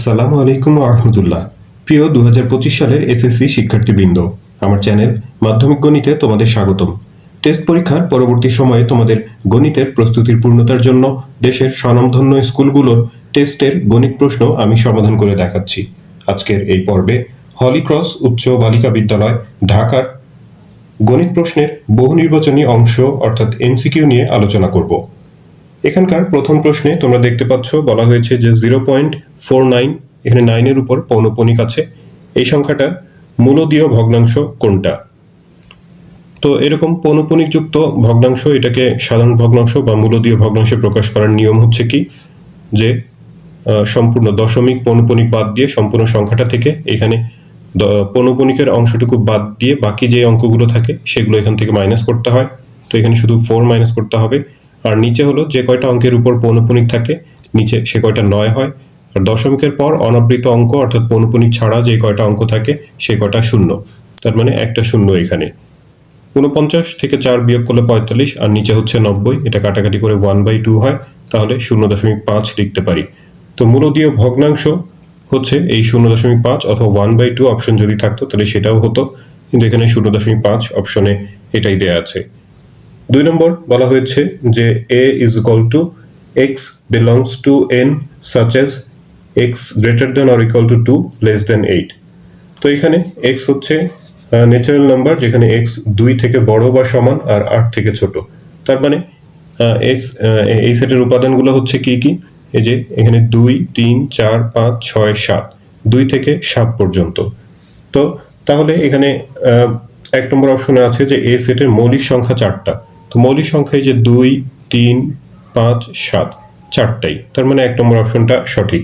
আসসালামু আলাইকুম আহমদুল্লাহ প্রিয় দু হাজার পঁচিশ সালের এসএসসি শিক্ষার্থীবৃন্দ, আমার চ্যানেল মাধ্যমিক গণিতে তোমাদের স্বাগতম। টেস্ট পরীক্ষার পরবর্তী সময়ে তোমাদের গণিতের প্রস্তুতির পূর্ণতার জন্য দেশের স্বনামধন্য স্কুলগুলোর টেস্টের গণিত প্রশ্ন আমি সমাধান করে দেখাচ্ছি। আজকের এই পর্বে হলিক্রস উচ্চ বালিকা বিদ্যালয়, ঢাকার গণিত প্রশ্নের বহু নির্বাচনী অংশ অর্থাৎ এমসিকিউ নিয়ে আলোচনা করব। এখানকার প্রথম প্রশ্নে তোমরা দেখতে পাচ্ছ, বলা হয়েছে যে জিরো পয়েন্ট ফোর নাইন, এখানে নাইনের উপর পৌনপনিক আছে। এই সংখ্যাটা মূলদীয় ভগ্নাংশ কোনটা? তো এরকম পৌনপনিকযুক্ত ভগ্নাংশ, এটাকে সাধারণ ভগ্নাংশ বা মূলদীয় ভগ্নাংশে প্রকাশ করার নিয়ম হচ্ছে কি? যে সম্পূর্ণ দশমিক পৌনপনিক বাদ দিয়ে সম্পূর্ণ সংখ্যাটা থেকে এখানে পৌনপনিকের অংশটুকু বাদ দিয়ে বাকি যে অঙ্কগুলো থাকে, সেগুলো এখান থেকে মাইনাস করতে হয়। তো এখানে শুধু ফোর মাইনাস করতে হবে। আর নিচে হলো যে কয়টা অঙ্কের উপর পৌনপনিক থাকে, নিচে সে কয়টা নয় হয়। আর দশমিকের পর অনাবৃত অঙ্ক, অর্থাৎ পৌনপনিক ছাড়া যে কয়টা অঙ্ক থাকে, সে কয়টা শূন্য। তার মানে একটা শূন্য এখানে। উনপঞ্চাশ থেকে চার বিয়োগ করলে পঁয়তাল্লিশ, আর নিচে হচ্ছে নব্বই, এটা কাটাকাটি করে ওয়ান বাই টু হয়, তাহলে শূন্য দশমিক পাঁচ লিখতে পারি। তো মূলদীয় ভগ্নাংশ হচ্ছে এই শূন্য দশমিক পাঁচ অথবা ওয়ান বাই টু অপশন যদি থাকতো, তাহলে সেটাও হতো। কিন্তু এখানে শূন্য দশমিক পাঁচ অপশনে এটাই দেয়া আছে। দুই নম্বর বলা হয়েছে যে A is equal to X belongs to N such as X greater than or equal to two less than eight তো এখানে এক্স হচ্ছে ন্যাচারাল নাম্বার যেখানে এক্স দুই থেকে বড় বা সমান আর আট থেকে ছোট। তার মানে এস- এই সেটের উপাদানগুলো হচ্ছে কি কি? এই যে এখানে দুই, তিন, চার, পাঁচ, ছয়, সাত। দুই থেকে সাত পর্যন্ত। তো তাহলে এখানে এক নম্বর অপশনে আছে যে এ সেটের মৌলিক সংখ্যা চারটা। তো মৌলিক সংখ্যা এই যে দুই, তিন, পাঁচ, সাত, চারটাই। তার মানে এক নম্বর অপশনটা সঠিক।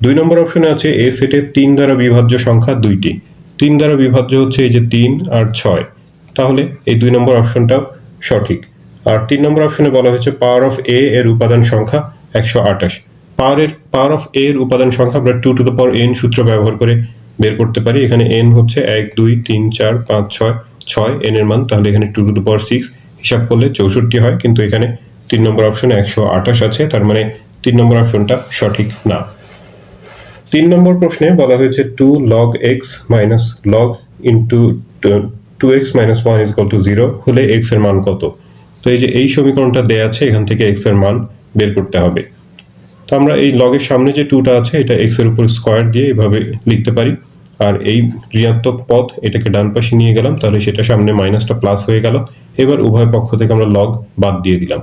দুই নম্বর অপশনে আছে এ সেটের তিন দ্বারা বিভাজ্য সংখ্যা দুইটি। তিন দ্বারা বিভাজ্য হচ্ছে এই যে তিন আর ছয়। তাহলে এই দুই নম্বর অপশনটাও সঠিক। আর তিন নম্বর অপশনে বলা হয়েছে পাওয়ার অফ এ এর উপাদান সংখ্যা একশো আঠাশ। পাওয়ারের পাওয়ার অফ এর উপাদান সংখ্যা আমরা two to the power N সূত্র ব্যবহার করে বের করতে পারি। এখানে এন হচ্ছে এক, দুই, তিন, চার, পাঁচ, ছয় ছয় এন এর মান। তাহলে এখানে two to the power six হিসাব করলে চৌষট্টি হয়, কিন্তু এখানে তিন নম্বর অপশনে একশো আঠাশ আছে, তার মানে তিন নম্বর অপশনটা সঠিক না। তিন নম্বর প্রশ্নে বলা হয়েছে two log x minus log into two x minus one is to zero হলে এক্সের মান কত? তো এই যে এই সমীকরণটা দেয়া আছে, এখান থেকে এক্সের মান বের করতে হবে। তো আমরা এই লগের সামনে যে টুটা আছে, এটা এক্সের উপর স্কোয়ার দিয়ে এভাবে লিখতে পারি। আর এই ঋণাত্মক পদ এটাকে ডান পাশে নিয়ে গেলাম, তাহলে সেটা সামনে মাইনাসটা প্লাস হয়ে গেল। এবার উভয় পক্ষ থেকে আমরা লগ বাদ দিয়ে দিলাম।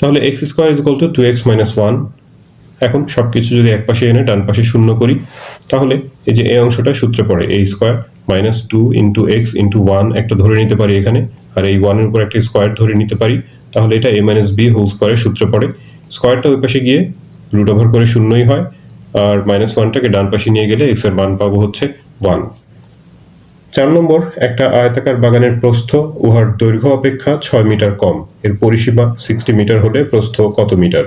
তাহলে x square is to two x minus one এখন সবকিছু যদি এক পাশে এনে ডান পাশে শূন্য করি, তাহলে এই যে এই অংশটা সূত্রে পড়ে এই square minus two into x into one একটা ধরে নিতে পারি এখানে, আর এই ওয়ানের উপর একটা স্কোয়ার ধরে নিতে পারি, তাহলে এটা এ মাইনাস বি হোল স্কোয়ারের সূত্রে পড়ে। স্কোয়ারটা ওই পাশে গিয়ে রুট ওভার করে শূন্যই হয়। আর মাইনাস ওয়ানটাকে ডান পাশে নিয়ে গেলে এক্সের মান পাবো হচ্ছে ওয়ান চার নম্বর, একটা আয়তাকার বাগানের প্রস্থ উহার দৈর্ঘ্য অপেক্ষা ছয় মিটার কম। এর পরিসীমা সিক্সটি মিটার হলে প্রস্থ কত মিটার?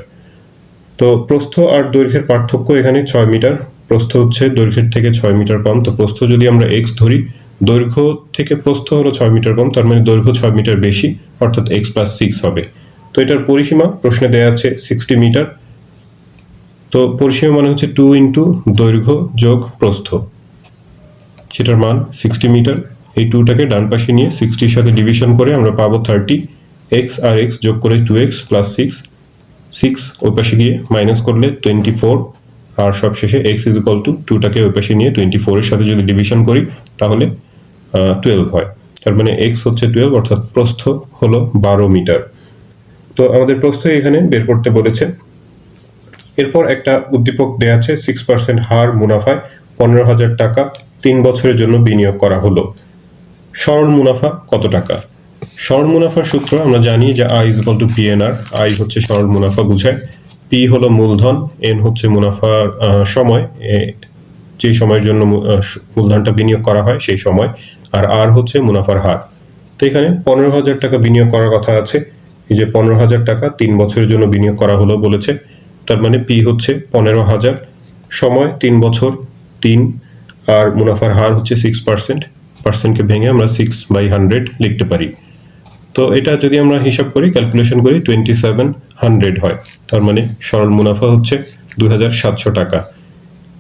তো প্রস্থ আর দৈর্ঘ্যের পার্থক্য এখানে ছয় মিটার। প্রস্থ হচ্ছে দৈর্ঘ্যের থেকে ছয় মিটার কম। তো প্রস্থ যদি আমরা এক্স ধরি, দৈর্ঘ্য থেকে প্রস্থ হলো ছয় মিটার কম, তার মানে দৈর্ঘ্য ছয় মিটার বেশি, অর্থাৎ এক্স প্লাস সিক্স হবে। তো এটার পরিসীমা প্রশ্নে দেওয়া আছে সিক্সটি মিটার। তো পরিসীমা মানে হচ্ছে টু ইন্টু দৈর্ঘ্য যোগ প্রস্থ। সেটার মান সিক্সটি মিটার এই টুটাকে ডান পাশে নিয়ে সিক্সটির সাথে ডিভিশন করে আমরা পাবো থার্টি এক্স আর এক্স যোগ করে two x plus six six ওই পাশে গিয়ে মাইনাস করলে টোয়েন্টি ফোর আর সবশেষে x is equal to two ওই পাশে নিয়ে টোয়েন্টি ফোরের সাথে যদি ডিভিশন করি, তাহলে টুয়েলভ হয়। তার মানে এক্স হচ্ছে টুয়েলভ অর্থাৎ প্রস্থ হলো বারো মিটার তো আমাদের প্রস্থ এখানে বের করতে বলেছে। এরপর একটা উদ্দীপক দেয়া আছে সিক্স পার্সেন্ট হার মুনাফায় পনেরো হাজার টাকা, তিন বছরের জন্য বিনিয়োগ করা হলো। সরল মুনাফা কত টাকা? সরল মুনাফার সূত্র আমরা জানি যে I is to P N R I হচ্ছে সরল মুনাফা বুঝায়। পি হলো মূলধন এন হচ্ছে মুনাফার সময় যে সময়ের জন্য মূলধনটা বিনিয়োগ করা হয় সেই সময়, আর আর হচ্ছে মুনাফার হার। তো এখানে পনেরো হাজার টাকা বিনিয়োগ করার কথা আছে। এই যে পনেরো হাজার টাকা তিন বছরের জন্য বিনিয়োগ করা হলো বলেছে। তার মানে পি হচ্ছে পনেরো হাজার। সময় তিন বছর, তিন। আর মুনাফার হার হচ্ছে সিক্স পার্সেন্ট পার্সেন্টকে ভেঙে আমরা সিক্স বাই হান্ড্রেড লিখতে পারি। তো এটা যদি আমরা হিসাব করি ক্যালকুলেশন করি টোয়েন্টি সেভেন হান্ড্রেড হয়। তার মানে সরল মুনাফা হচ্ছে দুই হাজার সাতশো টাকা।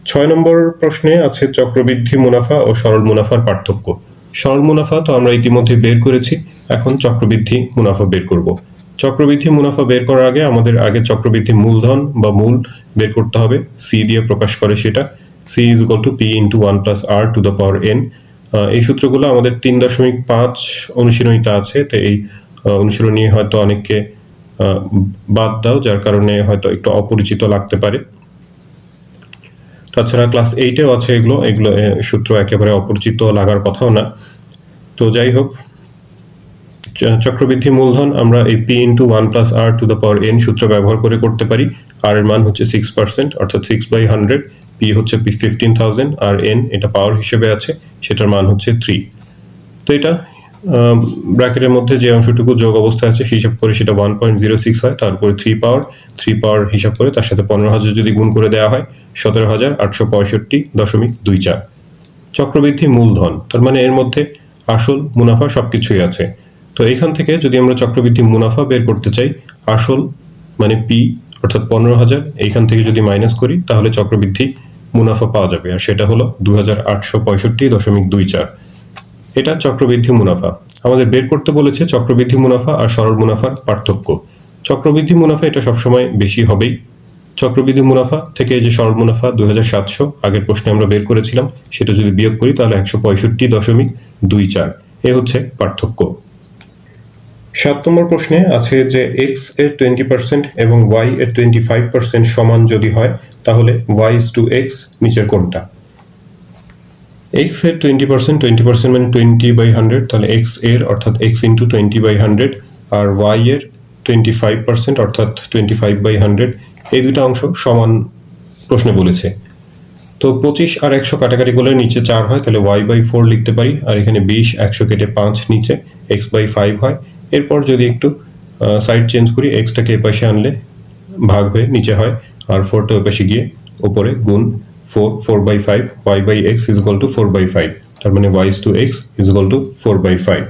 ছয় নম্বর প্রশ্নে আছে চক্রবৃদ্ধি মুনাফা ও সরল মুনাফার পার্থক্য। সরল মুনাফা তো আমরা ইতিমধ্যে বের করেছি, এখন চক্রবৃদ্ধি মুনাফা বের করব। চক্রবৃদ্ধি মুনাফা বের করার আগে আমাদের আগে চক্রবৃদ্ধি মূলধন বা মূল বের করতে হবে। সি দিয়ে প্রকাশ করে সেটা। C is equal to P into one plus R to the power N এই সূত্রগুলো আমাদের তিন দশমিক পাঁচ অনুশীলনীতে আছে, তো এই অনুশীলনী হয়তো অনেককে বাদ দাও, যার কারণে হয়তো একটু অপরিচিত লাগতে পারে। তাছাড়া ক্লাস এইটেও আছে এগুলো। এগুলো সূত্র একেবারে অপরিচিত লাগার কথাও না। তো যাই হোক চক্রবৃদ্ধি মূলধন আমরা এই P into one plus R to the power N সূত্র ব্যবহার করে করতে পারি। আর এর মান হচ্ছে সিক্স পার্সেন্ট অর্থাৎ সিক্স বাই হান্ড্রেড পি হচ্ছে ফিফটিন থাউজেন্ড আর এন এটা পাওয়ার হিসেবে আছে, সেটার মান হচ্ছে থ্রি তো এটা ব্র্যাকেটের মধ্যে যে অংশটুকু যোগ অবস্থা আছে হিসাব করে সেটা ওয়ান পয়েন্ট জিরো সিক্স হয়, তারপরে থ্রি পাওয়ার থ্রি পাওয়ার হিসাব করে তার সাথে পনেরো হাজার যদি গুণ করে দেওয়া হয়, সতেরো হাজার আটশো পঁয়ষট্টি দশমিক দুই চার। চক্রবৃদ্ধি মূলধন, তার মানে এর মধ্যে আসল মুনাফা সবকিছুই আছে। তো এখান থেকে যদি আমরা চক্রবৃদ্ধি মুনাফা বের করতে চাই, আসল মানে পি অর্থাৎ পনেরো হাজার, এইখান থেকে যদি মাইনাস করি, তাহলে চক্রবৃদ্ধি মুনাফা পাওয়া যাবে। আর সেটা হলো দু হাজার আটশো পঁয়ষট্টি দশমিক দুই চার। এটা চক্রবৃদ্ধি মুনাফা। আমাদের বের করতে বলেছে চক্রবৃদ্ধি মুনাফা আর সরল মুনাফার পার্থক্য। চক্রবৃদ্ধি মুনাফা এটা সবসময় বেশি হবেই। চক্রবৃদ্ধি মুনাফা থেকে যে সরল মুনাফা দু হাজার সাতশো, আগের প্রশ্নে আমরা বের করেছিলাম, সেটা যদি বিয়োগ করি, তাহলে একশো পঁয়ষট্টি দশমিক দুই চার। এ হচ্ছে পার্থক্য। সাত নম্বর প্রশ্নে আছে যে এক্সের টোয়েন্টি পার্সেন্ট এবং ওয়াই এর টোয়েন্টি ফাইভ পার্সেন্ট সমান যদি হয়, তাহলে ওয়াই ইস টু এক্স নিচের কোনটা এক্সের টোয়েন্টি পার্সেন্ট টোয়েন্টি পার্সেন্ট মানে টোয়েন্টি বাই হান্ড্রেড তাহলে এক্সের অর্থাৎ X into twenty by hundred R Y এর টোয়েন্টি ফাইভ পার্সেন্ট অর্থাৎ টোয়েন্টি ফাইভ বাই হান্ড্রেড এই দুটো অংশ সমান প্রশ্নে বলেছে। তো পঁচিশ আর একশো কাটাকাটি করলে নিচে চার হয়, তাহলে ওয়াই বাই ফোর লিখতে পারি, আর এখানে বিশ, একশো কেটে পাঁচ নিচে এক্স বাই ফাইভ হয়। এরপর যদি একটু সাইড চেঞ্জ করি এক্সটাকে এ পাশে আনলে ভাগ হয়ে নিচে হয়, আর ফোরটা ওই পাশে গিয়ে ওপরে গুণ four four by five Y by X is equal to four by five তার মানে Y to X is equal to four by five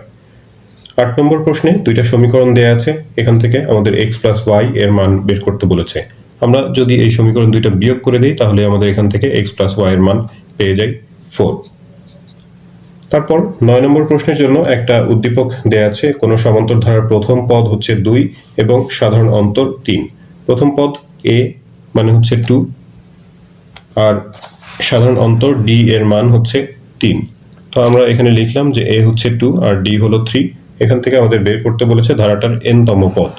আট নম্বর প্রশ্নে দুইটা সমীকরণ দেয়া আছে, এখান থেকে আমাদের এক্স প্লাস ওয়াই এর মান বের করতে বলেছে। আমরা যদি এই সমীকরণ দুইটা বিয়োগ করে দিই, তাহলে আমাদের এখান থেকে এক্স প্লাস ওয়াই এর মান পেয়ে যাই ফোর তারপর নয় নম্বর প্রশ্নের জন্য একটা উদ্দীপক দেয়া আছে। কোনো সমান্তর ধারার প্রথম পদ হচ্ছে দুই এবং সাধারণ অন্তর তিন। প্রথম পদ এ মানে হচ্ছে টু আর সাধারণ অন্তর ডি এর মান হচ্ছে তিন। তো আমরা এখানে লিখলাম যে এ হচ্ছে টু আর ডি হলো থ্রি। এখান থেকে আমাদের বের করতে বলেছে ধারাটার এন তম পদ।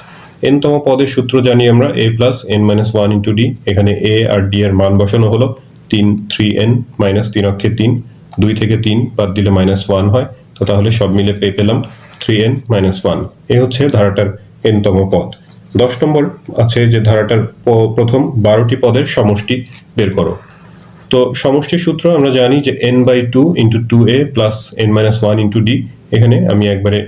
এন তম পদের সূত্র জানি আমরা, A plus N minus one into D. এখানে এ আর ডি এর মান বসানো হলো তিন, থ্রি এন মাইনাস তিন অক্ষে তিন। দুই থেকে তিন বাদ দিলে মাইনাস ওয়ান হয়, তো তাহলে সব মিলে পেয়ে পেলাম থ্রি এন মাইনাস ওয়ান এ হচ্ছে ধারাটার এন তম পদ। দশ নম্বর আছে যে ধারাটার প্রথম বারোটি পদের সমষ্টি বের করো। তো সমষ্টির সূত্র আমরা জানি যে N by two into two A plus N minus one into D এখানে আমি একবারে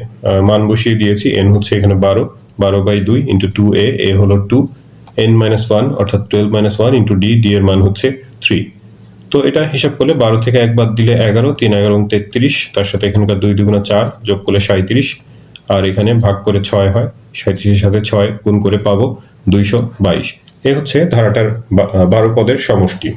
মান বসিয়ে দিয়েছি এন হচ্ছে এখানে বারো বারো বাই দুই ইন্টু টু এ এ হলো টু এন মাইনাস ওয়ান অর্থাৎ twelve minus one into D D এর মান হচ্ছে থ্রি তো এটা হিসাব করলে বারো থেকে একবার দিলে এগারো, তিন, এগারো তেত্রিশ, তার সাথে এখানকার দুই দুগুণা চার যোগ করলে সাঁত্রিশ আর এখানে ভাগ করে ছয় হয় সাঁত্রিশের সাথে ছয় গুণ করে পাবো দুইশো বাইশ। এ হচ্ছে ধারাটার বারো পদের সমষ্টি।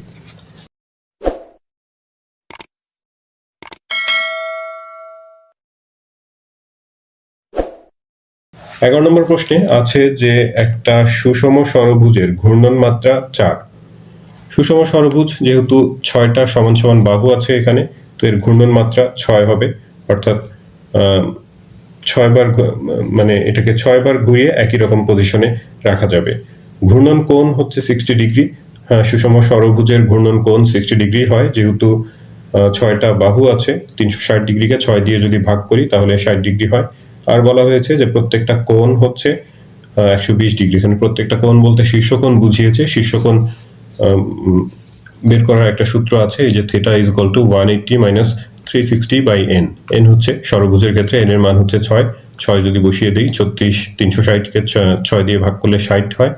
এগারো নম্বর প্রশ্নে আছে যে একটা সুষম ষড়ভুজের ঘূর্ণন মাত্রা চার। সুষম ষড়ভুজ যেহেতু ছয়টা সমান সমান বাহু আছে এখানে, তো এর ঘূর্ণন মাত্রা ছয় হবে। অর্থাৎ ছয়বার মানে এটাকে ছয়বার ঘুরিয়ে একই রকম পজিশনে রাখা যাবে। ঘূর্ণন কোণ হচ্ছে সিক্সটি ডিগ্রি। হ্যাঁ সুষম ষড়ভুজের ঘূর্ণন কোণ সিক্সটি ডিগ্রি হয়, যেহেতু ছয়টা বাহু আছে, তিনশো ষাট ডিগ্রিকে ছয় দিয়ে যদি ভাগ করি তাহলে ষাট ডিগ্রি হয়। আর বলা হয়েছে যে প্রত্যেকটা কোণ হচ্ছে একশো বিশ ডিগ্রি। এখানে প্রত্যেকটা কোণ বলতে শীর্ষকোণ বুঝিয়েছে। শীর্ষকোণ বের করার একটা সূত্র আছে, এই যে theta is equal to one eighty minus three sixty by N N হচ্ছে ষড়ভুজের ক্ষেত্রে এন এর মান হচ্ছে ছয়। ছয় যদি বসিয়ে দিই, ছত্রিশ, তিনশো ষাটকে ছয় দিয়ে ভাগ করলে ষাট হয়।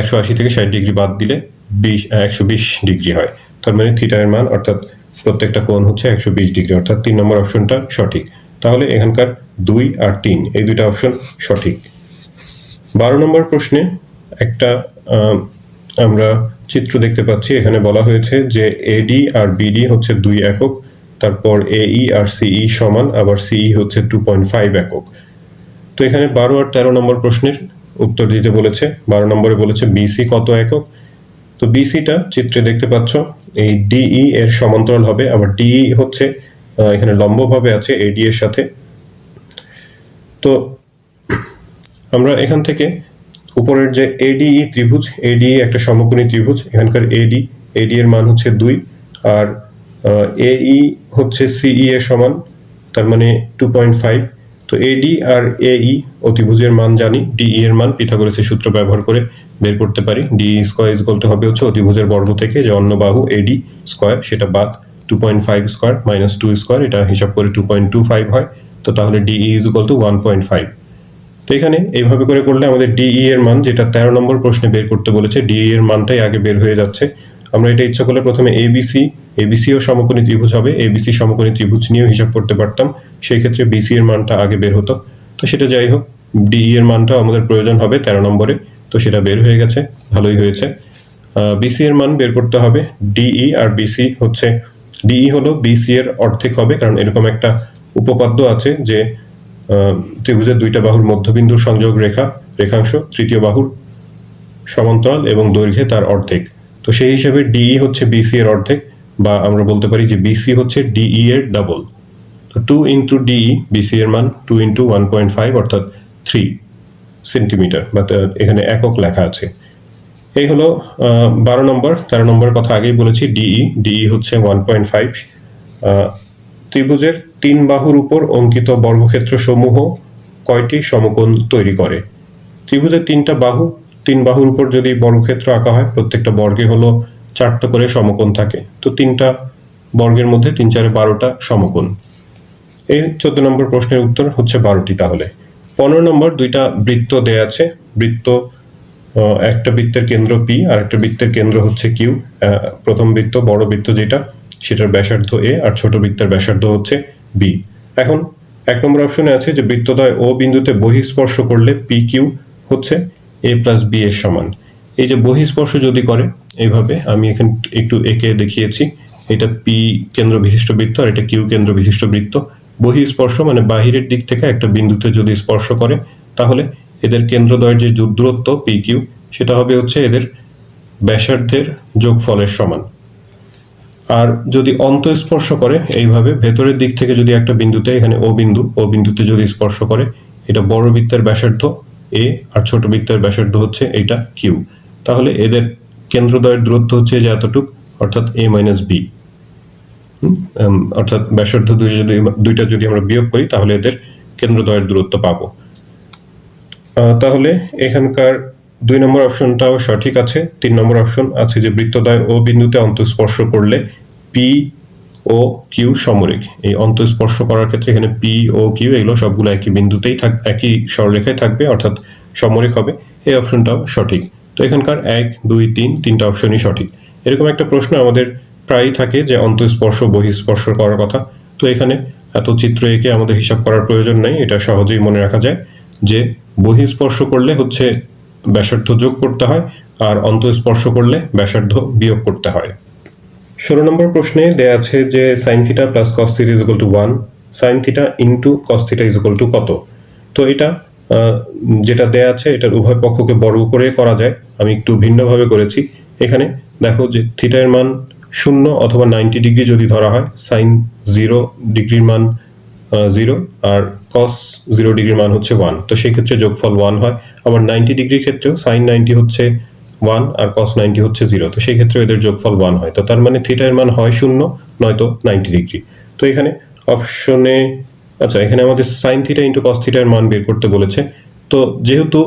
একশো আশি থেকে ষাট ডিগ্রি বাদ দিলে বিশ একশো বিশ ডিগ্রি হয়। তার মানে থিটার মান, অর্থাৎ প্রত্যেকটা কোণ হচ্ছে একশো বিশ ডিগ্রি, অর্থাৎ তিন নম্বর অপশনটা সঠিক। তাহলে এখানকার দুই আর তিন, এই দুইটা অপশন সঠিক। বারো নম্বর প্রশ্নে একটা আমরা চিত্র দেখতে পাচ্ছি, এখানে বলা হয়েছে যে এডি আর বিডি হচ্ছে দুই একক, তারপর এই আর সিই সমান, আবার সিই হচ্ছে টু পয়েন্ট ফাইভ একক। তো এখানে বারো আর তেরো নম্বর প্রশ্নের উত্তর দিতে বলেছে। বারো নম্বরে বলেছে বিসি কত একক? তো বিসিটা চিত্রে দেখতে পাচ্ছ, এই ডিই এর সমান্তরাল হবে, আবার ডিই হচ্ছে এখানে লম্বভাবে আছে এডি এর সাথে। তো আমরা এখান থেকে উপরের যে এডিই ত্রিভুজ এডিই একটা সমকোণী ত্রিভুজ, এখানকার এডি এডি এর মান হচ্ছে দুই, আর এই হচ্ছে সিই এর সমান, তার মানে টু পয়েন্ট ফাইভ তো এডি আর এই অতিভুজের মান জানি ডিই এর মান, পিথাগোরাসের সূত্র ব্যবহার করে বের করতে পারি ডি স্কোয়ার ইজ করতে হবে হচ্ছে অতিভুজের বর্গ থেকে যে অন্য বাহু এডি স্কোয়ার সেটা বাদ two point five square minus two square এটা হিসাব করে টু পয়েন্ট টু ফাইভ হয়, তো তাহলে DE is equal to one point five তো এখানে এইভাবে করে করলে আমাদের ডিই এর মান, যেটা তেরো নম্বর প্রশ্নে বের করতে বলেছে ডিই এর মানটাই আগে বের হয়ে যাচ্ছে। আমরা এটা ইচ্ছা করলে প্রথমে এবিসি এবিসি ও সমকোণী ত্রিভুজ হবে। এবিসি সমকোণী ত্রিভুজ নিয়েও হিসাব করতে পারতাম। সেই ক্ষেত্রে বিসি এর মানটা আগে বের হতো। তো সেটা যাই হোক ডিই এর মানটা আমাদের প্রয়োজন হবে তেরো নম্বরে। তো সেটা বের হয়ে গেছে, ভালোই হয়েছে। বিসি এর মান বের করতে হবে ডিই আর বিসি হচ্ছে ডিই হলো বিসি এর অর্ধেক হবে, কারণ এরকম একটা উপপাদ্য আছে যে ত্রিভুজের দুইটা বাহুর মধ্যবিন্দুর সংযোগ রেখা, রেখাংশ, তৃতীয় বাহুর সমান্তরাল এবং দৈর্ঘ্যে তার অর্ধেক। তো সেই হিসেবে ডিই হচ্ছে বিসি এর অর্ধেক বা আমরা বলতে পারি যে বিসি হচ্ছে ডিই এর ডাবল তো টু ইন্টু ডিই বিসি এর মান two into one point five অর্থাৎ থ্রি সেন্টিমিটার বা এখানে একক লেখা আছে। এই হলো বারো নম্বর, তেরো নম্বরের কথা আগেই বলেছি ডিই ডিই হচ্ছে ওয়ান পয়েন্ট ফাইভ ত্রিভুজের তিন বাহুর উপর অঙ্কিত বর্গক্ষেত্র সমূহ কয়টি সমকোণ তৈরি করে? ত্রিভুজের তিনটা বাহু, তিন বাহুর উপর যদি বর্গক্ষেত্র আঁকা হয়, প্রত্যেকটা বর্গে হলো চারটা করে সমকোণ থাকে। তো তিনটা বর্গের মধ্যে তিন চারে বারোটা সমকোণ। এই চোদ্দ নম্বর প্রশ্নের উত্তর হচ্ছে বারোটি তাহলে। পনেরো নম্বর দুইটা বৃত্ত দেয়া আছে। বৃত্ত একটা বৃত্তের কেন্দ্র পি আর একটা বৃত্তের কেন্দ্র হচ্ছে কিউ প্রথম বৃত্ত, বড় বৃত্ত যেটা, সেটার ব্যাসার্ধ এ আর ছোট বৃত্তের ব্যাসার্ধ হচ্ছে বি এখন এক নম্বর অপশনে আছে যে বৃত্তদ্বয় ও বিন্দুতে বহিঃস্পর্শ করলে পি কিউ হচ্ছে এ প্লাস বি এর সমান। এই যে বহিঃস্পর্শ যদি করে, এইভাবে আমি এখানে একটু একে দেখিয়েছি, এটা পি কেন্দ্র বিশিষ্ট বৃত্ত আর এটা কিউ কেন্দ্র বিশিষ্ট বৃত্ত। বহিঃস্পর্শ মানে বাহিরের দিক থেকে একটা বিন্দুতে যদি স্পর্শ করে, তাহলে এদের কেন্দ্রদ্বয়ের যে দূর- দূরত্ব পি কিউ সেটা হবে হচ্ছে এদের ব্যাসার্ধের যোগফলের সমান। আর যদি অন্তঃস্পর্শ করে, এইভাবে ভেতরের দিক থেকে যদি একটা বিন্দুতে, এখানে ও বিন্দু, ও বিন্দুতে যদি স্পর্শ করে, এটা বড় বৃত্তের ব্যাসার্ধ এ আর ছোট বৃত্তের ব্যাসার্ধ হচ্ছে এইটা কিউ। তাহলে এদের কেন্দ্রদয়ের দূরত্ব হচ্ছে যে এতটুক, অর্থাৎ এ মাইনাস বি। অর্থাৎ ব্যাসার্ধ দুই যদি, দুইটা যদি আমরা বিয়োগ করি, তাহলে এদের কেন্দ্রদয়ের দূরত্ব পাবো। তাহলে এখানকার দুই নম্বর অপশনটাও সঠিক আছে, তিন নম্বর অপশন আছে যে বৃত্তদ্বয় ও বিন্দুতে অন্তঃস্পর্শ করলে পি ও কিউ সমরেখ। এই অন্তঃস্পর্শ করার ক্ষেত্রে এখানে পি ও কিউ এগুলো সবগুলো একই বিন্দুতেই থাক, একই সরলরেখায় থাকবে, অর্থাৎ সমরেখ হবে। এই অপশনটাও সঠিক। তো এখানকার এক, দুই, তিন, তিনটা অপশনই সঠিক। এরকম একটা প্রশ্ন আমাদের প্রায়ই থাকে যে অন্তঃস্পর্শ, বহিঃস্পর্শ করার কথা। তো এখানে এত চিত্র এঁকে আমাদের হিসাব করার প্রয়োজন নেই, এটা সহজেই মনে রাখা যায় যে বহিঃস্পর্শ করলে হচ্ছে ব্যাসার্ধ যোগ করতে হয় আর অন্তঃস্পর্শ করলে ব্যাসার্ধ বিয়োগ করতে হয়। ষোলো নম্বর প্রশ্নে দেয়া আছে যে sine theta plus cos theta is to one sine theta into cos theta is to কত? তো এটা যেটা দেয়া আছে এটার উভয় পক্ষকে বর্গ করে করা যায়। আমি একটু ভিন্নভাবে করেছি। এখানে দেখো যে থিটার মান শূন্য অথবা নাইনটি ডিগ্রি যদি ধরা হয় সাইন জিরো ডিগ্রির মান জিরো আর কস জিরো ডিগ্রির মান হচ্ছে ওয়ান তো সেই ক্ষেত্রে যোগফল ওয়ান হয়। আবার নাইনটি ডিগ্রির ক্ষেত্রেও সাইন নাইনটি হচ্ছে ওয়ান আর কস নাইনটি হচ্ছে জিরো তো সেই ক্ষেত্রে এদের যোগফল ওয়ান হয়। তো তার মানে থিটার মান হয় শূন্য, নয়তো নাইনটি ডিগ্রি। তো এখানে অপশনে আচ্ছা এখানে আমাদের সাইন থিটা ইন্টু কস থিটার মান বের করতে বলেছে। তো যেহেতু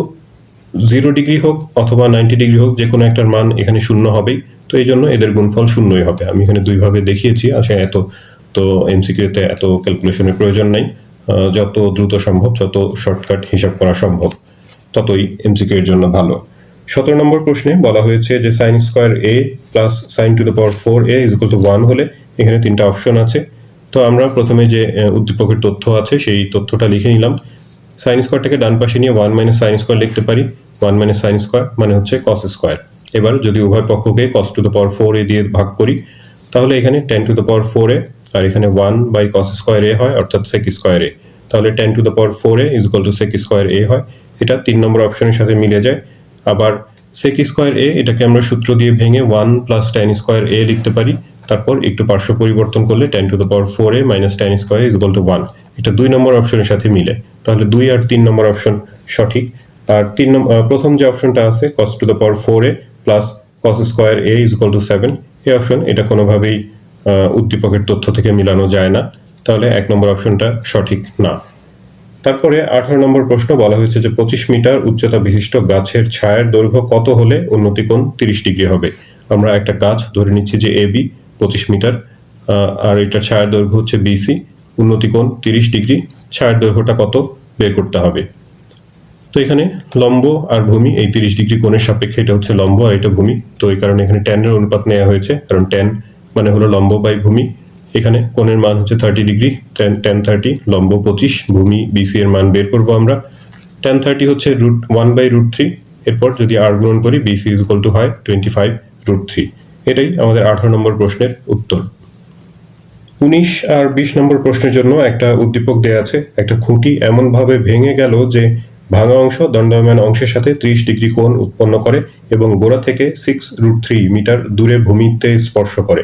জিরো ডিগ্রি হোক অথবা নাইনটি ডিগ্রি হোক যে কোনো একটার মান এখানে শূন্য হবেই। তো এই জন্য এদের গুণফল শূন্যই হবে। আমি এখানে দুইভাবে দেখিয়েছি আসলে এত, তো এমসিকিউতে এত ক্যালকুলেশনের প্রয়োজন নাই। যত দ্রুত সম্ভব, যত শর্টকাট হিসাব করা সম্ভব। ততই এমসিকিউ এর জন্য ভালো। সতেরো নম্বর প্রশ্নে বলা হয়েছে যে sine square A plus sine to the power four A is to one হলে এখানে তিনটা অপশন আছে। তো আমরা প্রথমে যে উদ্দীপকের তথ্য আছে সেই তথ্যটা লিখে নিলাম। সাইন স্কোয়ারটাকে ডান পাশে নিয়ে ওয়ান মাইনাস সাইন স্কোয়ার লিখতে পারি। ওয়ান মাইনাস সাইন স্কোয়ার মানে হচ্ছে কস স্কোয়ার এবার যদি উভয় পক্ষকে cos to the power four A দিয়ে ভাগ করি, তাহলে এখানে tan to the power four A আর এখানে one by cos square A হয়, অর্থাৎ সেক স্কোয়ার এ তাহলে tan to the power four A is equal to sec square A হয়। এটা তিন নম্বর অপশনের সাথে মিলে যায়। আবার সেক স্কোয়ার এ এটাকে আমরা সূত্র দিয়ে ভেঙে one plus tan square A লিখতে পারি। তারপর একটু পার্শ্ব পরিবর্তন করলে tan to the power four A minus tan square is equal to one এটা দুই নম্বর অপশনের সাথে মিলে। তাহলে দুই আর তিন নম্বর অপশন সঠিক। আর তিন নম্বর প্রথম যে অপশনটা আছে cos to the power four A plus cos square A is equal to seven এই অপশন এটা কোনোভাবেই উদ্দীপকের তথ্য থেকে মিলানো যায় না। তাহলে এক নম্বর অপশনটা সঠিক না। তারপরে আঠারো নম্বর প্রশ্ন বলা হয়েছে যে পঁচিশ মিটার উচ্চতা বিশিষ্ট গাছের ছায়ার দৈর্ঘ্য কত হলে উন্নতিকোণ তিরিশ ডিগ্রি হবে? আমরা একটা গাছ ধরে নিচ্ছি যে এ, বি, পঁচিশ মিটার আর এটা ছায়ার দৈর্ঘ্য হচ্ছে বিসি উন্নতিকোণ তিরিশ ডিগ্রি, ছায়ার দৈর্ঘ্যটা কত বের করতে হবে? তো এখানে লম্ব আর ভূমি, এই তিরিশ ডিগ্রি কোণের সাপেক্ষে এটা হচ্ছে লম্ব আর এটা ভূমি। তো এই কারণে এখানে ট্যানের অনুপাত নেওয়া হয়েছে, কারণ ট্যান মানে হলো লম্ব বাই ভূমি। এখানে কোণের মান হচ্ছে থার্টি ডিগ্রি টেন থার্টি লম্ব পঁচিশ, ভূমি বিসি এর মান বের করব আমরা। টেন থার্টি হচ্ছে root one by root three এরপর যদি আর গ্রহণ করি বিসি ইজ ইকুয়াল টু হয় টোয়েন্টি ফাইভ রুট থ্রি এটাই আমাদের আঠারো নম্বর প্রশ্নের উত্তর। উনিশ আর বিশ নম্বর প্রশ্নের জন্য একটা উদ্দীপক দেয়া আছে, একটা খুঁটি এমনভাবে ভেঙে গেল যে ভাঙা অংশ দণ্ডায়মান অংশের সাথে ত্রিশ ডিগ্রি কোণ উৎপন্ন করে এবং গোড়া থেকে সিক্স রুট থ্রি মিটার দূরে ভূমিতে স্পর্শ করে।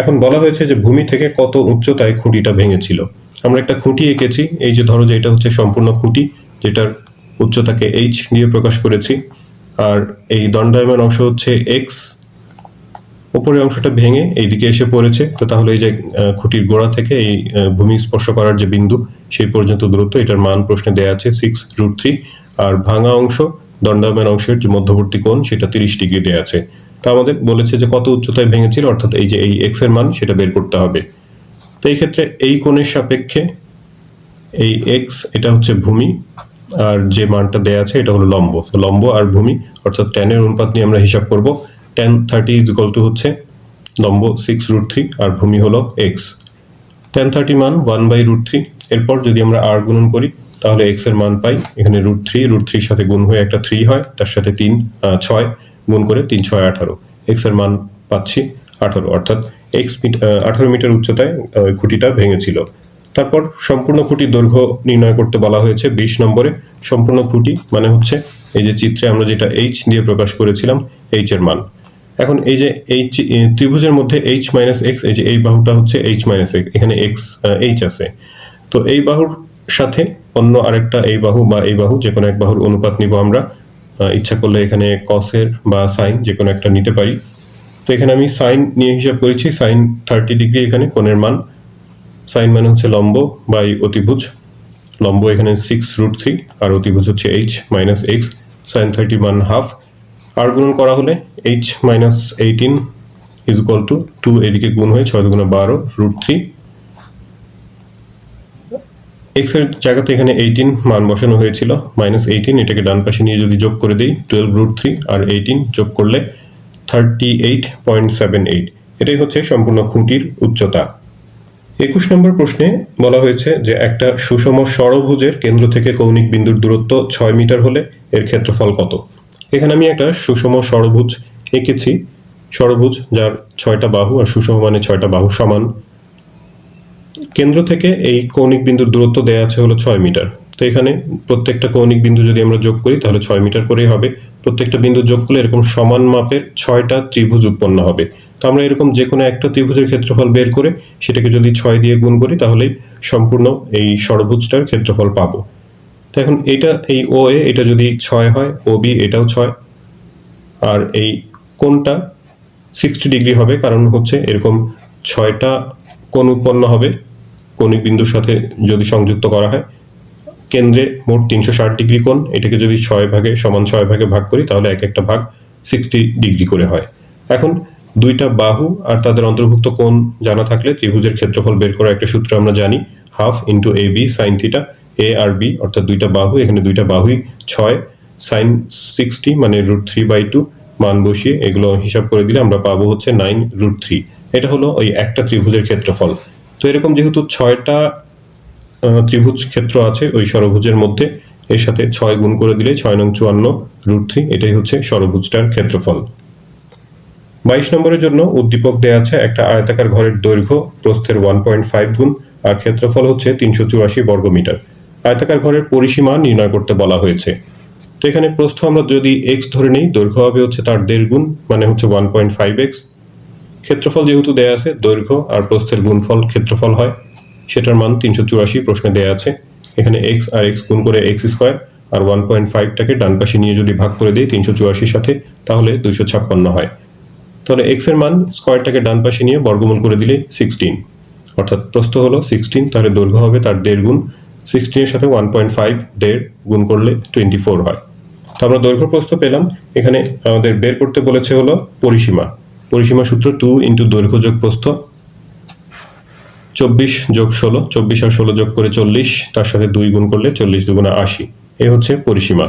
এখন বলা হয়েছে যে ভূমি থেকে কত উচ্চতায় খুঁটিটা ভেঙেছিল। আমরা একটা খুঁটি এঁকেছি, এই যে ধরো যে এটা হচ্ছে সম্পূর্ণ খুঁটি, যেটার উচ্চতাকে এইচ দিয়ে প্রকাশ করেছি, আর এই দণ্ডায়মান অংশ হচ্ছে এক্স উপরের অংশটা ভেঙে এইদিকে এসে পড়েছে, তো তাহলে এই যে খুঁটির গোড়া থেকে এই ভূমি স্পর্শ করার যে বিন্দু, সেই পর্যন্ত দূরত্ব, এটার মান প্রশ্নে দেওয়া আছে সিক্স রুট থ্রি আর ভাঙা অংশ দণ্ডায়মান অংশের যে মধ্যবর্তী কোণ, সেটা তিরিশ ডিগ্রি দেওয়া আছে। তা আমাদের বলেছে যে কত উচ্চতায় ভেঙেছিল, অর্থাৎ এই যে এই এক্সের মান সেটা বের করতে হবে। তো এই ক্ষেত্রে এই কোণের সাপেক্ষে এই এক্স এটা হচ্ছে ভূমি, আর যে মানটা দেয়া আছে এটা হলো লম্ব। তো লম্ব আর ভূমি, অর্থাৎ টেনের অনুপাত নিয়ে আমরা হিসাব করব। টেন থার্টি ইজ টু হচ্ছে লম্ব সিক্স রুট থ্রি আর ভূমি হলো এক্স টেন থার্টি মান ওয়ান বাই রুট থ্রি এরপর যদি আমরা আর গুণন করি, তাহলে এক্সের মান পাই। এখানে রুট থ্রি রুট থ্রির সাথে গুণ হয়ে একটা থ্রি হয়, তার সাথে তিন ছয়। গুণ করে তিন ছয় আঠারো। এক্সের মান পাচ্ছি আঠারো, অর্থাৎ এক্স আঠারো মিটার উচ্চতায় খুঁটিটা ভেঙেছিল। তারপর সম্পূর্ণ খুঁটির দৈর্ঘ্য নির্ণয় করতে বলা হয়েছে বিশ নম্বরে। সম্পূর্ণ খুঁটি মানে হচ্ছে এই যে চিত্রে আমরা যেটা এইচ দিয়ে প্রকাশ করেছিলাম এইচ এর মান। এখন এই যে এইচ ত্রিভুজের মধ্যে এইচ মাইনাস এক্স এই যে এই বাহুটা হচ্ছে এইচ মাইনাস এক্স এখানে এক্স এইচ আছে। তো এই বাহুর সাথে অন্য আরেকটা এই বাহু বা এই বাহু যে কোনো এক বাহুর অনুপাত নিব আমরা। ইচ্ছা করলে এখানে কসের বা সাইন যে কোনো একটা নিতে পারি। তো এখানে আমি সাইন নিয়ে হিসাব করেছি সাইন থার্টি ডিগ্রি এখানে কোণের মান। সাইন মানে হচ্ছে লম্ব বাই অতিভুজ। লম্ব এখানে সিক্স রুট থ্রি আর অতিভুজ হচ্ছে H minus X sine thirty মান হাফ আর গুণন করা হলে H minus eighteen is equal to two এদিকে গুণ হয়ে ছয় দুগুণে বারো রুট থ্রি এক্সের জায়গাতে এখানে এইটিন মান বসানো হয়েছিল মাইনাস এইটিন এটাকে ডান পাশে নিয়ে যদি যোগ করে দিই টুয়েলভ রুট থ্রি আর এইটিন যোগ করলে thirty eight point seven eight এটাই হচ্ছে সম্পূর্ণ খুঁটির উচ্চতা। একুশ নম্বর প্রশ্নে বলা হয়েছে যে একটা সুষম ষড়ভুজের কেন্দ্র থেকে কৌণিক বিন্দুর দূরত্ব ছয় মিটার হলে এর ক্ষেত্রফল কত? এখানে আমি একটা সুষম ষড়ভুজ এঁকেছি ষড়ভুজ যার ছয়টা বাহু আর সুষম মানে ছয়টা বাহু সমান। কেন্দ্র থেকে এই কৌণিক বিন্দুর দূরত্ব দেওয়া আছে হলো ছয় মিটার। তো এখানে প্রত্যেকটা কৌণিক বিন্দু যদি আমরা যোগ করি, তাহলে ছয় মিটার করেই হবে। প্রত্যেকটা বিন্দু যোগ করলে এরকম সমান মাপের ছয়টা ত্রিভুজ উৎপন্ন হবে। তো আমরা এরকম যে কোনো একটা ত্রিভুজের ক্ষেত্রফল বের করে সেটাকে যদি ছয় দিয়ে গুণ করি, তাহলেই সম্পূর্ণ এই ষড়ভুজটার ক্ষেত্রফল পাবো। তো এখন এটা এই ও এ এটা যদি ছয় হয় ও বি এটাও ছয়। আর এই কোনটা সিক্সটি ডিগ্রি হবে, কারণ হচ্ছে এরকম ছয়টা কোণ উৎপন্ন হবে। কৌণিক বিন্দুর সাথে যদি সংযুক্ত করা হয়, কেন্দ্রে মোট তিনশো ষাট ডিগ্রি কোণ, এটাকে যদি ছয় ভাগে সমান ছয় ভাগে ভাগ করি, তাহলে এক একটা ভাগ সিক্সটি ডিগ্রি করে হয়। এখন দুইটা বাহু আর তাদের অন্তর্ভুক্ত কোণ জানা থাকলে ত্রিভুজের ক্ষেত্রফল বের করার একটা সূত্র আমরা জানি, half into A B sine theta, A R B, অর্থাৎ দুইটা বাহু, এখানে দুইটা বাহুই ছয়, সাইন সিক্সটি মানে রুট থ্রি বাই টু, মান বসিয়ে এগুলো হিসাব করে দিলে আমরা পাবো হচ্ছে নাইন রুট থ্রি। এটা হলো ওই একটা ত্রিভুজের ক্ষেত্রফল। তো এরকম যেহেতু ছয়টা ত্রিভুজ ক্ষেত্র আছে ওই ষড়ভুজের মধ্যে, এর সাথে ছয় গুণ করে দিলে ছয় নং চুয়ান্ন রুট থ্রি, এটাই হচ্ছে ষড়ভুজটার ক্ষেত্রফল। বাইশ নম্বরের জন্য উদ্দীপক দেওয়া আছে একটা আয়তাকার ঘরের দৈর্ঘ্য, প্রস্থের ওয়ান পয়েন্ট ফাইভ গুণ, আর ক্ষেত্রফল হচ্ছে তিনশো চুরাশি বর্গমিটার আয়তাকার ঘরের পরিসীমা নির্ণয় করতে বলা হয়েছে। তো এখানে প্রস্থ আমরা যদি এক্স ধরে নিই, দৈর্ঘ্য হবে হচ্ছে তার দেড় গুণ মানে হচ্ছে ওয়ান পয়েন্ট ফাইভ এক্স ক্ষেত্রফল যেহেতু দেয়া আছে, দৈর্ঘ্য আর প্রস্থের গুণফল ক্ষেত্রফল হয়। সেটার মান তিনশো চুরাশি প্রশ্নে দেয়া আছে। এখানে এক্স আর এক্স গুণ করে এক্স স্কোয়ার আর ওয়ান পয়েন্ট ফাইভটাকে ডান পাশে নিয়ে যদি ভাগ করে দিই তিনশো চুরাশির সাথে, তাহলে দুইশো ছাপ্পান্ন হয়। তাহলে এক্সের মান স্কোয়ারটাকে ডান পাশে নিয়ে বর্গমূল করে দিলে সিক্সটিন। অর্থাৎ প্রস্থ হলো সিক্সটিন, তাহলে দৈর্ঘ্য হবে তার দেড় গুণ। সিক্সটিনের সাথে ওয়ান পয়েন্ট ফাইভ দেড় গুণ করলে টোয়েন্টি ফোর হয়। তো আমরা দৈর্ঘ্য প্রস্থ পেলাম। এখানে আমাদের বের করতে বলেছে হলো পরিসীমা। পরিসীমা সূত্র টু ইন্টু দৈর্ঘ্য যোগ প্রস্থ চব্বিশ যোগ ষোলো, চব্বিশ আর ষোলো যোগ করে চল্লিশ, তার সাথে দুই গুণ করলে চল্লিশ দুগুণা আশি। এ হচ্ছে পরিসীমা।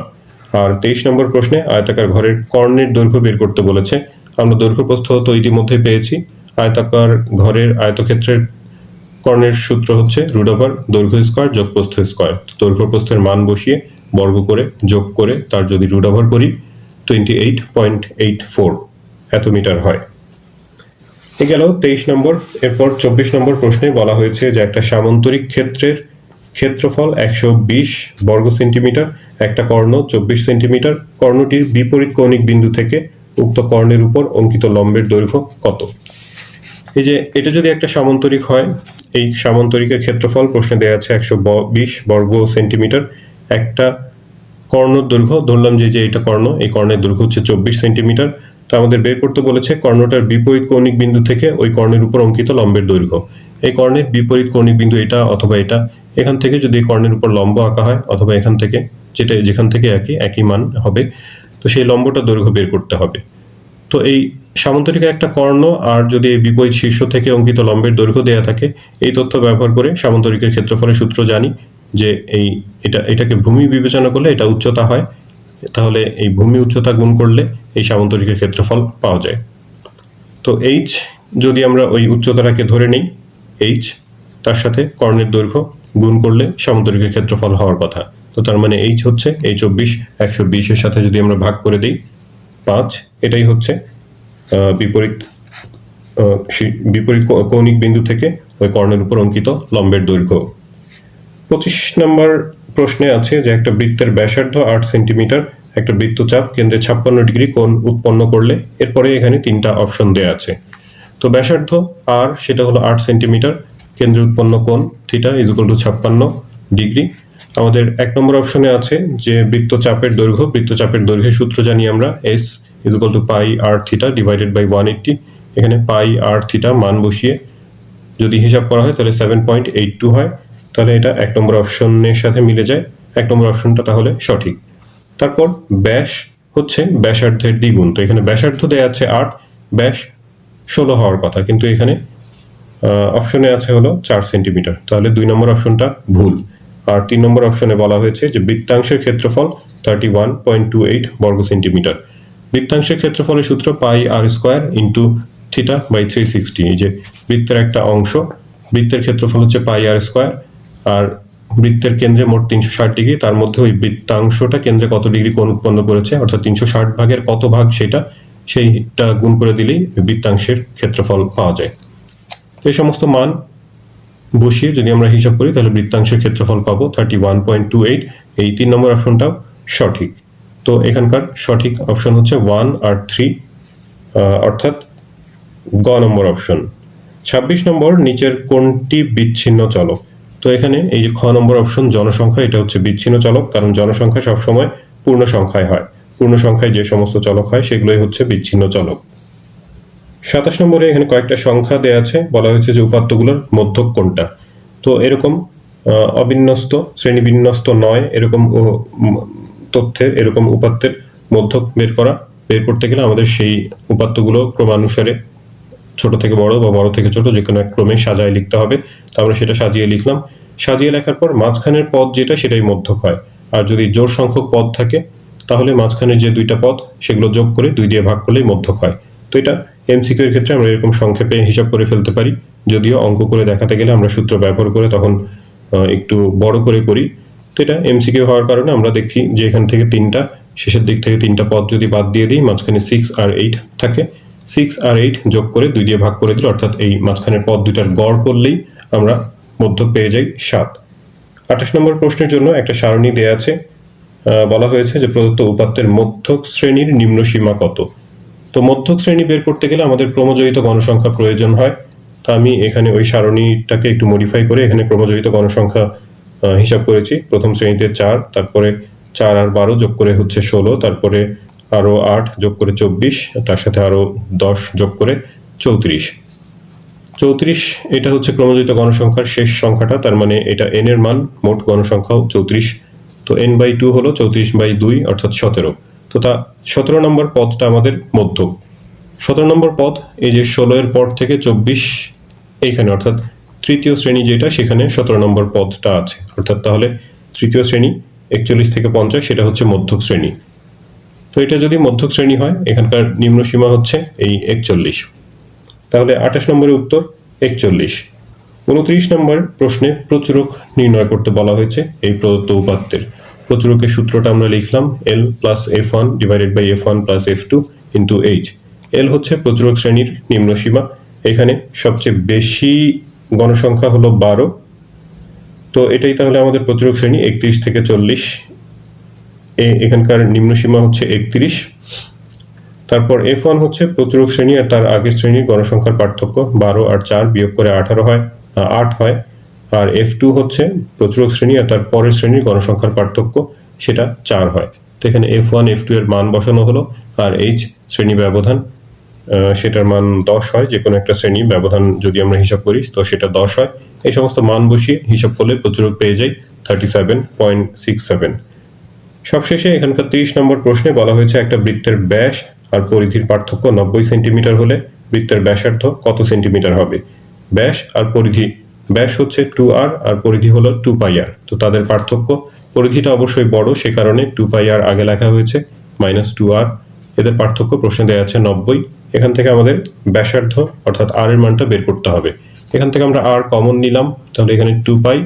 আর তেইশ নম্বর প্রশ্নে আয়তাকার ঘরের কর্ণের দৈর্ঘ্য বের করতে বলেছে। আমরা দৈর্ঘ্য প্রস্থ তো ইতিমধ্যে পেয়েছি। আয়তাকার ঘরের আয়তক্ষেত্রের কর্ণের সূত্র হচ্ছে রুট দৈর্ঘ্য স্কোয়ার যোগ প্রস্থ স্কোয়ার দৈর্ঘ্য প্রস্থের মান বসিয়ে বর্গ করে যোগ করে তার যদি রুট করি twenty eight point eight four এত মিটার হয়। এ গেল তেইশ নম্বর। এরপর চব্বিশ নম্বর প্রশ্নে বলা হয়েছে যে একটা সামান্তরিক ক্ষেত্রের ক্ষেত্রফল একশো বিশ বর্গ সেন্টিমিটার, একটা কর্ণ চব্বিশ সেন্টিমিটার, কর্ণটির বিপরীত কৌণিক বিন্দু থেকে উক্ত কর্ণের উপর অঙ্কিত লম্বের দৈর্ঘ্য কত? এই যে এটা যদি একটা সামান্তরিক হয়, এই সামান্তরিকের ক্ষেত্রফল প্রশ্নে দেওয়া আছে একশো বিশ বর্গ সেন্টিমিটার, একটা কর্ণর দৈর্ঘ্য, ধরলাম যে যে এটা কর্ণ, এই কর্ণের দৈর্ঘ্য হচ্ছে চব্বিশ সেন্টিমিটার তো আমাদের বের করতে বলেছে কর্ণটার বিপরীত কৌণিক বিন্দু থেকে ওই কর্ণের উপর অঙ্কিত লম্বের দৈর্ঘ্য। এই কর্ণের বিপরীত কৌণিক বিন্দু এটা অথবা এটা। এখান থেকে যদি কর্ণের উপর লম্ব আঁকা হয় অথবা এখান থেকে, যেটা যেখান থেকে একই একই মান হবে, তো সেই লম্বটা দৈর্ঘ্য বের করতে হবে। তো এই সামান্তরিকের একটা কর্ণ আর যদি এই বিপরীত শীর্ষ থেকে অঙ্কিত লম্বের দৈর্ঘ্য দেয়া থাকে, এই তথ্য ব্যবহার করে সামান্তরিকের ক্ষেত্রফলের সূত্র জানি যে এই এটা, এটাকে ভূমি বিবেচনা করলে এটা উচ্চতা হয়। তাহলে এই ভূমি উচ্চতা গুণ করলে এই সামান্তরিকের ক্ষেত্রফল পাওয়া যায়। তো এইচ যদি আমরা ওই উচ্চতাটাকে ধরে নিই এইচ তার সাথে কর্ণের দৈর্ঘ্য গুণ করলে সামান্তরিকের ক্ষেত্রফল হওয়ার কথা। তো তার মানে এইচ হচ্ছে এই চব্বিশ, একশো বিশের সাথে যদি আমরা ভাগ করে দিই, পাঁচ, এটাই হচ্ছে বিপরীত বিপরীত কৌণিক বিন্দু থেকে ওই কর্ণের উপর অঙ্কিত লম্বের দৈর্ঘ্য। পঁচিশ নম্বর প্রশ্নে আছে যে একটা বৃত্তের ব্যাসার্ধ আট সেন্টিমিটার, একটা বৃত্তচাপ কেন্দ্রে ছাপ্পান্ন ডিগ্রি কোণ উৎপন্ন করলে এরপরে এখানে তিনটা অপশন দেওয়া আছে। তো ব্যাসার্ধ আর, সেটা হলো আট সেন্টিমিটার, কেন্দ্রে উৎপন্ন কোণ থিটা ইজ টু ছাপ্পান্ন ডিগ্রি। আমাদের এক নম্বর অপশনে আছে যে বৃত্তচাপের দৈর্ঘ্য, বৃত্তচাপের দৈর্ঘ্যের সূত্র জানি আমরা S is to pi R theta divided by one eighty এখানে পাই আর থিটা মান বসিয়ে যদি হিসাব করা হয় তাহলে সেভেন পয়েন্ট এইট টু হয়। তাহলে এটা এক নম্বর অপশনের সাথে মিলে যায়। এক নম্বর অপশনটা তাহলে সঠিক। তারপর ব্যাস হচ্ছে ব্যাসার্ধের দ্বিগুণ। তো এখানে ব্যাসার্ধ দেয়া আছে আট, ব্যাস ষোলো হওয়ার কথা। কিন্তু এখানে অপশনে আছে হলো চার সেন্টিমিটার। তাহলে দুই নম্বর অপশনটা ভুল। আর তিন নম্বর অপশনে বলা হয়েছে যে বৃত্তাংশের ক্ষেত্রফল thirty one point two eight বর্গ সেন্টিমিটার। বৃত্তাংশের ক্ষেত্রফলের সূত্র pi R square into theta by three sixty এই যে বৃত্তের একটা অংশ, বৃত্তের ক্ষেত্রফল হচ্ছে পাই আর স্কোয়ার আর বৃত্তের কেন্দ্রে মোট তিনশো ষাট ডিগ্রি, তার মধ্যে ওই বৃত্তাংশটা কেন্দ্রে কত ডিগ্রি কোণ উৎপন্ন করেছে, অর্থাৎ তিনশো ষাট ভাগের কত ভাগ সেটা, সেইটা গুণ করে দিলেই বৃত্তাংশের ক্ষেত্রফল পাওয়া যায়। তো এই সমস্ত মান বসিয়ে যদি আমরা হিসাব করি, তাহলে বৃত্তাংশের ক্ষেত্রফল পাবো thirty one point two eight. এই তিন নম্বর অপশনটাও সঠিক। তো এখানকার সঠিক অপশন হচ্ছে ওয়ান আর থ্রি অর্থাৎ গ নম্বর অপশন। ছাব্বিশ নম্বর, নিচের কোনটি বিচ্ছিন্ন চলক। তো এখানে এই যে খ নম্বর অপশন, জনসংখ্যা, এটা হচ্ছে বিচ্ছিন্ন চলক, কারণ জনসংখ্যা সবসময় পূর্ণ সংখ্যায় হয়। পূর্ণ সংখ্যায় যে সমস্ত চলক হয়, সেগুলোই হচ্ছে বিচ্ছিন্ন চলক। সাতাশ নম্বরে এখানে কয়েকটা সংখ্যা দেওয়া আছে। বলা হয়েছে যে উপাত্তগুলোর মধ্যক কোনটা? তো এরকম অবিন্যস্ত, শ্রেণীবিন্যস্ত নয়, এরকম তথ্যের, এরকম উপাত্তের মধ্যক বের করা, বের করতে গেলে আমাদের সেই উপাত্তগুলো ক্রমানুসারে ছোট থেকে বড় বা বড় থেকে ছোট যে কোনো এক ক্রমে সাজায় লিখতে হবে। তো আমরা সেটা সাজিয়ে লিখলাম। সাজিয়ে লেখার পর মাঝখানের পদ যেটা সেটাই মধ্যক হয়। আর যদি জোর সংখ্যক পদ থাকে, তাহলে মাঝখানের যে দুইটা পদ, সেগুলো যোগ করে দুই দিয়ে ভাগ করলেই মধ্যক হয়। তো এটা এমসিকিউ এর ক্ষেত্রে আমরা এরকম সংক্ষেপে হিসাব করে ফেলতে পারি। যদিও অঙ্ক করে দেখাতে গেলে আমরা সূত্র ব্যবহার করে তখন একটু বড় করে করি। তো এটা এমসিকিউ হওয়ার কারণে আমরা দেখি যে এখান থেকে তিনটা, শেষের দিক থেকে তিনটা পদ যদি বাদ দিয়ে দিই, মাঝখানে সিক্স আর এইট থাকে সিক্স আর এইট যোগ করে দুই দিয়ে ভাগ করে দিলে, অর্থাৎ এই মাঝখানের পদ দুইটার গড় করলেই আমরা মধ্যক পেয়ে যাই সাত। আঠাশ নম্বর প্রশ্নের জন্য একটা সারণী দেয়া আছে। বলা হয়েছে যে প্রদত্ত উপাত্তের মধ্যক শ্রেণির নিম্ন সীমা কত? তো মধ্যক শ্রেণি বের করতে গেলে আমাদের ক্রমজয়িত গণসংখ্যা প্রয়োজন হয়। তা আমি এখানে ওই সারণীটাকে একটু মডিফাই করে এখানে ক্রমজয়িত গণসংখ্যা হিসাব করেছি। প্রথম শ্রেণীতে চার, তারপরে চার আর বারো যোগ করে হচ্ছে ষোলো, তারপরে আরও আট যোগ করে চব্বিশ, তার সাথে আরও দশ যোগ করে চৌত্রিশ। চৌত্রিশ, এটা হচ্ছে ক্রমযুক্ত গণসংখ্যার শেষ সংখ্যাটা, তার মানে এটা এন এর মান, মোট গণসংখ্যাও চৌত্রিশ। তো এন বাই টু হলো চৌত্রিশ বাই দুই, অর্থাৎ সতেরো। তো তা সতেরো নম্বর পদটা আমাদের মধ্যক সতেরো নম্বর পদ, এই যে ষোলো এর পর থেকে চব্বিশ এইখানে, অর্থাৎ তৃতীয় শ্রেণি যেটা, সেখানে সতেরো নম্বর পদটা আছে। অর্থাৎ তাহলে তৃতীয় শ্রেণি একচল্লিশ থেকে পঞ্চাশ, সেটা হচ্ছে মধ্যক শ্রেণি। তো এটা যদি মধ্যক শ্রেণি হয়, এখানকার নিম্ন সীমা হচ্ছে এই একচল্লিশ। তাহলে আঠাশ নম্বরের উত্তর একচল্লিশ। উনত্রিশ নম্বর প্রশ্নে প্রচুরক নির্ণয় করতে বলা হয়েছে এই প্রদত্ত উপাত্তের। প্রচুরকের সূত্রটা আমরা লিখলাম L plus F one divided by F one plus F two into H L হচ্ছে প্রচুরক শ্রেণির নিম্ন সীমা। এখানে সবচেয়ে বেশি গণসংখ্যা হলো বারো। তো এটাই তাহলে আমাদের প্রচুরক শ্রেণি একত্রিশ থেকে চল্লিশ। এখানকার নিম্ন সীমা হচ্ছে একত্রিশ। তারপর এফ ওয়ান হচ্ছে প্রচুরক শ্রেণি আর তার আগের শ্রেণির গণসংখ্যার পার্থক্য বারো আর চার বিয়োগ করে আঠারো হয় আট হয়। আর এফ টু হচ্ছে প্রচুরক শ্রেণি আর তার পরের শ্রেণির গণসংখ্যার পার্থক্য সেটা চার হয়। তো এখানে এফ ওয়ান এফ টু এর মান বসানো হলো আর এইচ শ্রেণি ব্যবধান সেটার মান দশ হয় যে কোনো একটা শ্রেণি ব্যবধান যদি আমরা হিসাব করি তো সেটা দশ হয়। এই সমস্ত মান বসিয়ে হিসাব করলে প্রচুরক পেয়ে যাই thirty seven point six seven সবশেষে এখানকার তিরিশ নম্বর প্রশ্নে বলা হয়েছে, একটা বৃত্তের ব্যাস আর পরিধির পার্থক্য নব্বই সেন্টিমিটার হলে বৃত্তের ব্যাসার্ধ কত সেন্টিমিটার হবে? ব্যাস আর পরিধি, ব্যাস হচ্ছে টু আর আর পরিধি হলো টু পাই আর। তো তাদের পার্থক্য, পরিধিটা অবশ্যই বড়, সে কারণে টু পাই আর আগে লেখা হয়েছে, মাইনাস টু আর। এদের পার্থক্য প্রশ্নে দেওয়া আছে নব্বই। এখান থেকে আমাদের ব্যাসার্ধ অর্থাৎ আর এর মানটা বের করতে হবে। এখান থেকে আমরা আর কমন নিলাম, তাহলে এখানে টু পাই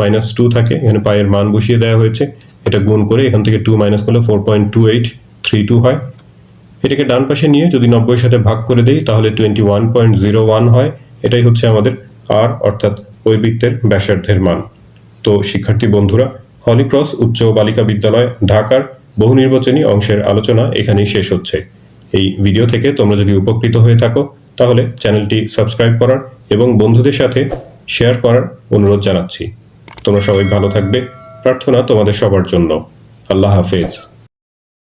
মাইনাস টু থাকে, এখানে পায়ের মান বসিয়ে দেওয়া হয়েছে। এটা গুণ করে এখান থেকে টু মাইনাস করলে four point two eight three two হয়। এটাকে ডান পাশে নিয়ে যদি নব্বইয়ের সাথে ভাগ করে দেই, তাহলে twenty one point zero one হয়। এটাই হচ্ছে আমাদের আর অর্থাৎ ওই বৃত্তের ব্যাসার্ধের মান। তো শিক্ষার্থী বন্ধুরা, হলিক্রস উচ্চ বালিকা বিদ্যালয়, ঢাকার বহু নির্বাচনী অংশের আলোচনা এখানেই শেষ হচ্ছে। এই ভিডিও থেকে তোমরা যদি উপকৃত হয়ে থাকো, তাহলে চ্যানেলটি সাবস্ক্রাইব করার এবং বন্ধুদের সাথে শেয়ার করার অনুরোধ জানাচ্ছি। তোমরা সবাই ভালো থাকবে। প্রার্থনা তোমাদের সবার জন্য। আল্লাহ হাফেজ।